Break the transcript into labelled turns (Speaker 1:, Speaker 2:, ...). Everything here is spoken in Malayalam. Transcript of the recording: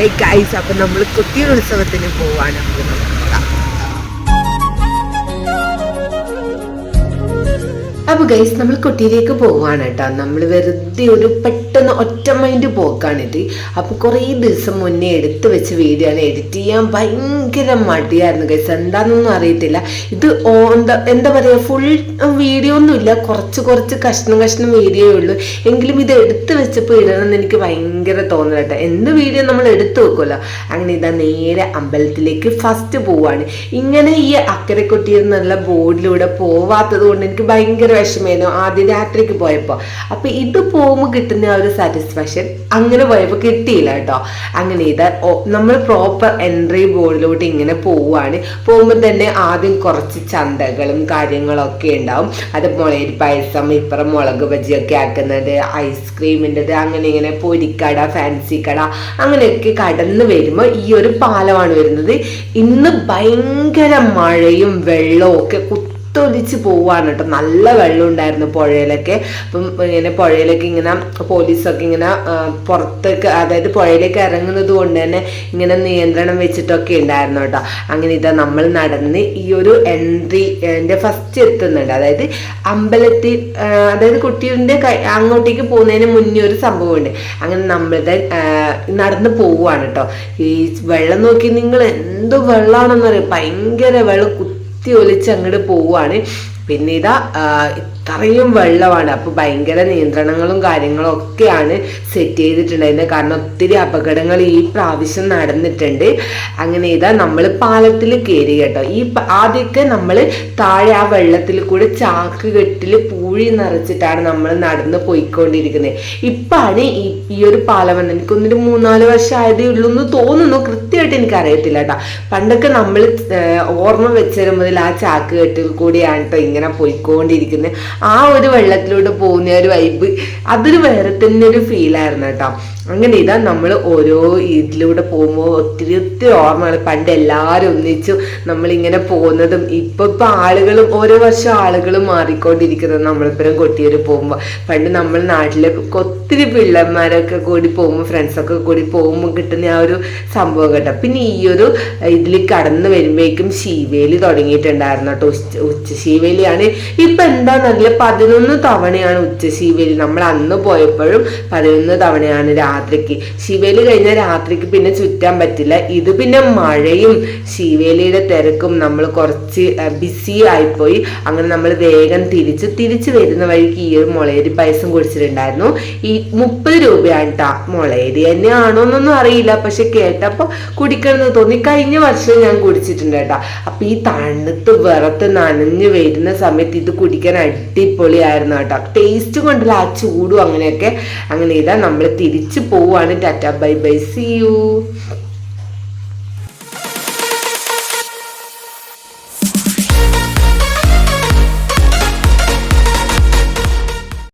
Speaker 1: ഹേയ് ഗൈസ് അപ്പൊ നമ്മൾ കുട്ടിയുടെ ഉത്സവത്തിന് പോവാണ്. നമുക്ക് നമുക്ക് അപ്പൊ ഗൈസ് നമ്മൾ കുട്ടിയിലേക്ക് പോവുകയാണ് കേട്ടോ. നമ്മൾ വെറുതെ ഒരു പെട്ടെന്ന് ഒറ്റ മൈൻഡ് പോക്കാണിത്. അപ്പൊ കുറേ ദിവസം മുന്നേ എടുത്തു വെച്ച വീഡിയോ ആണ് എഡിറ്റ് ചെയ്യാൻ ഭയങ്കര മടിയായിരുന്നു ഗൈസ് എന്താണെന്നൊന്നും അറിയത്തില്ല. ഇത് എന്താ എന്താ പറയാ ഫുൾ വീഡിയോ ഒന്നുമില്ല. കുറച്ച് കുറച്ച് കഷ്ണം കഷ്ണം വീഡിയോ ഉള്ളൂ. എങ്കിലും ഇത് എടുത്തു വെച്ചപ്പോൾ ഇടണമെന്ന് എനിക്ക് ഭയങ്കര തോന്നലട്ടെ എന്ത് വീഡിയോ നമ്മൾ എടുത്തു വെക്കുമല്ലോ അങ്ങനെ ഇതാ നേരെ അമ്പലത്തിലേക്ക് ഫസ്റ്റ് പോവാണ്. ഇങ്ങനെ ഈ അക്കരെ കൊട്ടിയെന്നുള്ള ബോർഡിലൂടെ പോവാത്തത് കൊണ്ട് എനിക്ക് ഭയങ്കര വിഷമായിരുന്നു ആദ്യം രാത്രിക്ക് പോയപ്പോൾ അപ്പൊ ഇത് പോകുമ്പോൾ കിട്ടുന്ന ആ ഒരു സാറ്റിസ്ഫാക്ഷൻ അങ്ങനെ പോയപ്പോൾ കിട്ടിയില്ല കേട്ടോ അങ്ങനെ ഇത് നമ്മൾ പ്രോപ്പർ എൻട്രി ബോർഡിലോട്ട് ഇങ്ങനെ പോവുകയാണ് പോകുമ്പോൾ തന്നെ ആദ്യം കുറച്ച് ചന്തകളും കാര്യങ്ങളൊക്കെ ഉണ്ടാവും. അത് മുളയരി പായസം ഇപ്പുറം മുളക് ബജിയൊക്കെ ആക്കുന്നത് ഐസ്ക്രീമിന്റെത് അങ്ങനെ ഇങ്ങനെ പൊരിക്കട ഫാൻസി കട അങ്ങനെയൊക്കെ കടന്നു വരുമ്പോൾ ഈ ഒരു പാലമാണ് വരുന്നത്. ഇന്ന് ഭയങ്കര മഴയും വെള്ളവും ഒക്കെ കുത്തൊലിച്ച് പോവാണ് കേട്ടോ. നല്ല വെള്ളം ഉണ്ടായിരുന്നു പുഴയിലൊക്കെ. അപ്പം ഇങ്ങനെ പുഴയിലേക്ക് ഇങ്ങനെ പോലീസൊക്കെ ഇങ്ങനെ പുറത്തേക്ക് അതായത് പുഴയിലേക്ക് ഇറങ്ങുന്നത് കൊണ്ട് തന്നെ ഇങ്ങനെ നിയന്ത്രണം വെച്ചിട്ടൊക്കെ ഉണ്ടായിരുന്നു കേട്ടോ. അങ്ങനെ ഇതാ നമ്മൾ നടന്ന് ഈ ഒരു എൻട്രി എന്റെ ഫസ്റ്റ് എത്തുന്നുണ്ട്. അതായത് അമ്പലത്തിൽ അതായത് കുട്ടിയുടെ അങ്ങോട്ടേക്ക് പോകുന്നതിന് മുന്നേ ഒരു സംഭവമുണ്ട്. അങ്ങനെ നമ്മളുടെ നടന്നു പോവുകയാണ് കേട്ടോ. ഈ വെള്ളം നോക്കി നിങ്ങൾ എന്ത് പറയും ഭയങ്കര വെള്ളം കുത്തി ഒലിച്ച് അങ്ങോട്ട് പോവുകയാണ് പിന്നെ ഇതാ ഇത്രയും വെള്ളമാണ്. അപ്പോൾ ഭയങ്കര നിയന്ത്രണങ്ങളും കാര്യങ്ങളും ഒക്കെയാണ് സെറ്റ് ചെയ്തിട്ടുണ്ടായിരുന്നത് കാരണം ഒത്തിരി അപകടങ്ങൾ ഈ പ്രാവശ്യം നടന്നിട്ടുണ്ട്. അങ്ങനെ ഇതാ നമ്മൾ പാലത്തിൽ കയറി കേട്ടോ. ഈ ആദ്യമൊക്കെ നമ്മൾ താഴെ ആ വെള്ളത്തിൽ കൂടെ ചാക്ക് കെട്ടിൽ പൂഴി നിറച്ചിട്ടാണ് നമ്മൾ നടന്ന് പോയിക്കൊണ്ടിരിക്കുന്നത്. ഇപ്പാണ് ഈ ഒരു പാലം വന്നത് എനിക്കൊന്നൊരു മൂന്നാൽ വർഷം ആയതേ ഉള്ളൂ എന്ന് തോന്നുന്നു. കൃത്യമായിട്ട് എനിക്ക് അറിയത്തില്ല കേട്ടോ പണ്ടൊക്കെ നമ്മൾ ഓർമ്മ വെച്ചത് മുതൽ ആ ചാക്ക് കെട്ടിൽ കൂടിയാണ് കേട്ടോ ഇങ്ങനെ പോയിക്കൊണ്ടിരിക്കുന്നത്. ആ ഒരു വെള്ളത്തിലൂടെ പോകുന്ന ഒരു വൈബ് അതൊരു വേറെ തന്നെ ഒരു ഫീലായിരുന്നു കേട്ടോ അങ്ങനെ ഇതാ നമ്മൾ ഓരോ ഇതിലൂടെ പോകുമ്പോൾ ഒത്തിരി ഒത്തിരി ഓർമ്മകൾ പണ്ട് എല്ലാവരും ഒന്നിച്ചു നമ്മളിങ്ങനെ പോകുന്നതും ഇപ്പൊ ഇപ്പൊ ആളുകളും ഓരോ വർഷം ആളുകളും മാറിക്കൊണ്ടിരിക്കുന്നത് നമ്മളിപ്പുറം കൊട്ടിയൂർ പോകുമ്പോൾ പണ്ട് നമ്മൾ നാട്ടിലെ ഒത്തിരി പിള്ളേന്മാരൊക്കെ കൂടി പോകുമ്പോൾ ഫ്രണ്ട്സൊക്കെ കൂടി പോകുമ്പോൾ കിട്ടുന്ന ആ ഒരു സംഭവം കേട്ടോ. പിന്നെ ഈ ഒരു ഇതിൽ കടന്നു വരുമ്പോഴേക്കും ശീവേലി തുടങ്ങിയിട്ടുണ്ടായിരുന്നു കേട്ടോ. ഉച്ച ഉച്ച ശീവേലിയാണ് ഇപ്പൊ എന്താണെന്നറിയില്ല പതിനൊന്ന് തവണയാണ് ഉച്ച ശീവേലി നമ്മൾ അന്ന് പോയപ്പോഴും പതിനൊന്ന് തവണയാണ് രാത്രിക്ക്. ശിവേലി കഴിഞ്ഞാൽ രാത്രിക്ക് പിന്നെ ചുറ്റാൻ പറ്റില്ല. ഇത് പിന്നെ മഴയും ശിവേലിയുടെ തിരക്കും നമ്മൾ കുറച്ച് ബിസി ആയിപ്പോയി. അങ്ങനെ നമ്മൾ വേഗം തിരിച്ച് തിരിച്ചു വരുന്ന വഴിക്ക് ഈ ഒരു മുളയരി പായസം കുടിച്ചിട്ടുണ്ടായിരുന്നു. ഈ മുപ്പത് രൂപയാണ് കേട്ടാ മുളയരി തന്നെയാണോ എന്നൊന്നും അറിയില്ല. പക്ഷെ കേട്ടപ്പോൾ കുടിക്കണമെന്ന് തോന്നി. കഴിഞ്ഞ വർഷം ഞാൻ കുടിച്ചിട്ടുണ്ട് കേട്ടാ അപ്പൊ ഈ തണുത്ത് വിറത്ത് നനഞ്ഞു വരുന്ന സമയത്ത് ഇത് കുടിക്കാൻ അടിപൊളിയായിരുന്നു കേട്ടോ ടേസ്റ്റ് കൊണ്ടുള്ള ആ ചൂടും അങ്ങനെയൊക്കെ അങ്ങനെ ഇതാ നമ്മൾ തിരിച്ചു പോവാണ് tata bye bye. See you